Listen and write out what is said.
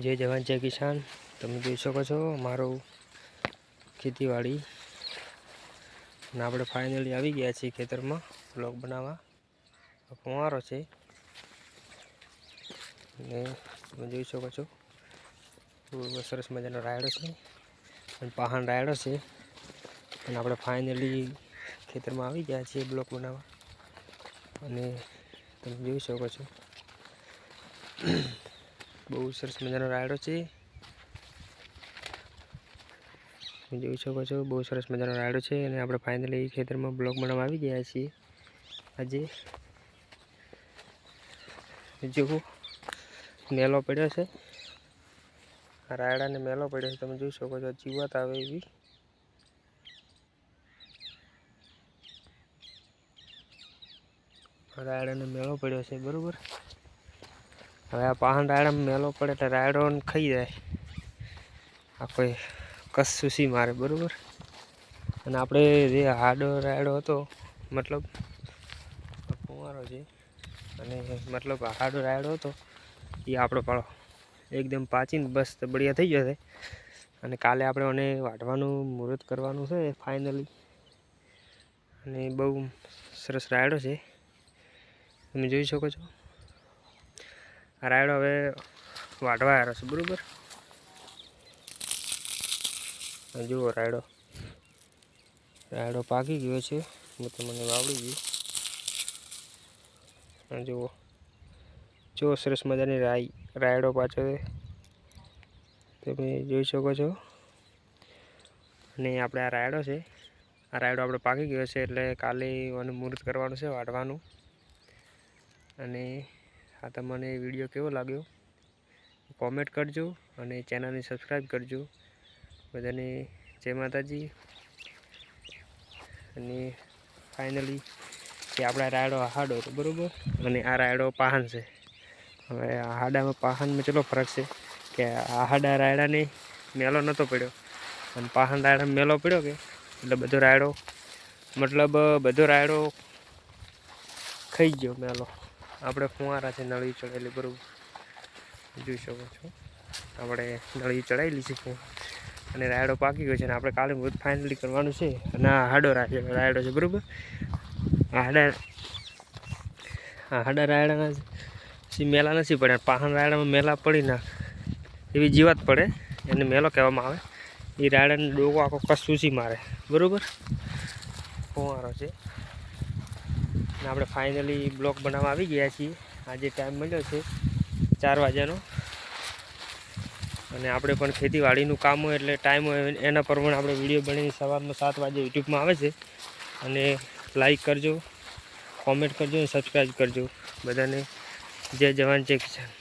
જય જવાન, જય કિસાન. તમે જોઈ શકો છો મારું ખેતીવાડી. અને આપણે ફાઇનલી આવી ગયા છીએ ખેતરમાં બ્લોક બનાવવા. ફુવારો છે. અને તમે જોઈ શકો છો. સરસ મજાનો રાયડો છે. અને પહાણ રાયડો છે. અને આપણે ફાઇનલી ખેતરમાં આવી ગયા છીએ બ્લોક બનાવવા. અને તમે જોઈ શકો છો. બહુ સરસ મજાનો રાયડો છે. જોઈ શકો છો, બહુ સરસ મજાનો રાયડો છે અને આપણે ફાઇનલી ખેતરમાં બ્લોક બનાવવા આવી ગયા છીએ. આજે જુઓ મેલો પડ્યો છે. રાયડાને મેલો પડ્યો છે, તમે જોઈ શકો છો, જીવાત આવે એવી. રાયડાને મેળો પડ્યો છે, બરોબર. હવે આ પાહન રાયડામાં મેલો પડે એટલે રાયડો ખાઈ જાય. આ કોઈ કસુસી મારે, બરાબર? અને આપણે જે હાડો રાયડો હતો, મતલબ કુંવારો છે, અને મતલબ હાડો રાયડો હતો, એ આપણો પાડો એકદમ પાચીને બસ બળિયા થઈ જશે અને કાલે આપણે મને વાઢવાનું, મુહૂર્ત કરવાનું છે ફાઇનલી અને બહુ સરસ રાયડો છે. તમે જોઈ શકો છો. રાયડો હવે વાઢવા આવ્યો છે, બરાબર? જુઓ રાયડો. રાયડો પાકી ગયો છે, હું તમને વાવડી ગયું. જુઓ. જો સરસ મજાની રાઈ, રાયડો પાછો તમે જોઈ શકો છો. અને આપણે આ રાયડો છે, આ રાયડો આપણે પાકી ગયો છે એટલે કાલે એનું મુહૂર્ત કરવાનું છે વાઢવાનું. અને આ તમને વીડિયો કેવો લાગ્યો? કોમેન્ટ કરજો અને ચેનલને સબસ્ક્રાઈબ કરજો. બધાને જય માતાજી. અને ફાઇનલી કે આપણા રાયડો હાડો હતો, બરાબર? અને આ રાયડો પાહન છે. હવે હાડામાં પાહનમાં ચલો ફરક છે કે આ હાડા રાયડાને મેલો નહોતો પડ્યો. અને પાહન રાયડા મેલો પડ્યો કે? એટલે બધો રાયડો, મતલબ બધો રાયડો ખાઈ ગયો મેલો. આપણે ફુવારા છે, નળી ચડાવેલી બરાબર. જોઈ શકો છો. આપણે નળી ચડાવેલી છે અને રાયડો પાકી ગયો છે અને આપણે કાલે મૃત ફાઇનલી કરવાનું છે. અને આ હાડો રાયડો છે, બરાબર. આ હાડા આ હાડા રાયડાના મેલા નથી પડ્યા, પાહણ રાયડામાં મેલા પડી ના. એવી જીવાત પડે, એને મેલો કહેવામાં આવે. એ રાયડાને ડોકો આખો કસ સૂસી મારે, બરાબર. ફુવારો છે. અને આપણે ફાઇનલી બ્લોક બનાવવા આવી ગયા છીએ. આજે ટાઈમ મળ્યો છે ચાર વાગ્યાનો. અને આપણે પણ ખેતીવાડીનું કામ હોય એટલે ટાઈમ હોય એના પ્રમાણે આપણે વીડિયો બનાવીને સવારમાં સાત વાગે યુટ્યુબમાં આવે છે. અને લાઈક કરજો કોમેન્ટ કરજો અને સબસ્ક્રાઈબ કરજો. બધાને જય જવાન, જય કિસાન.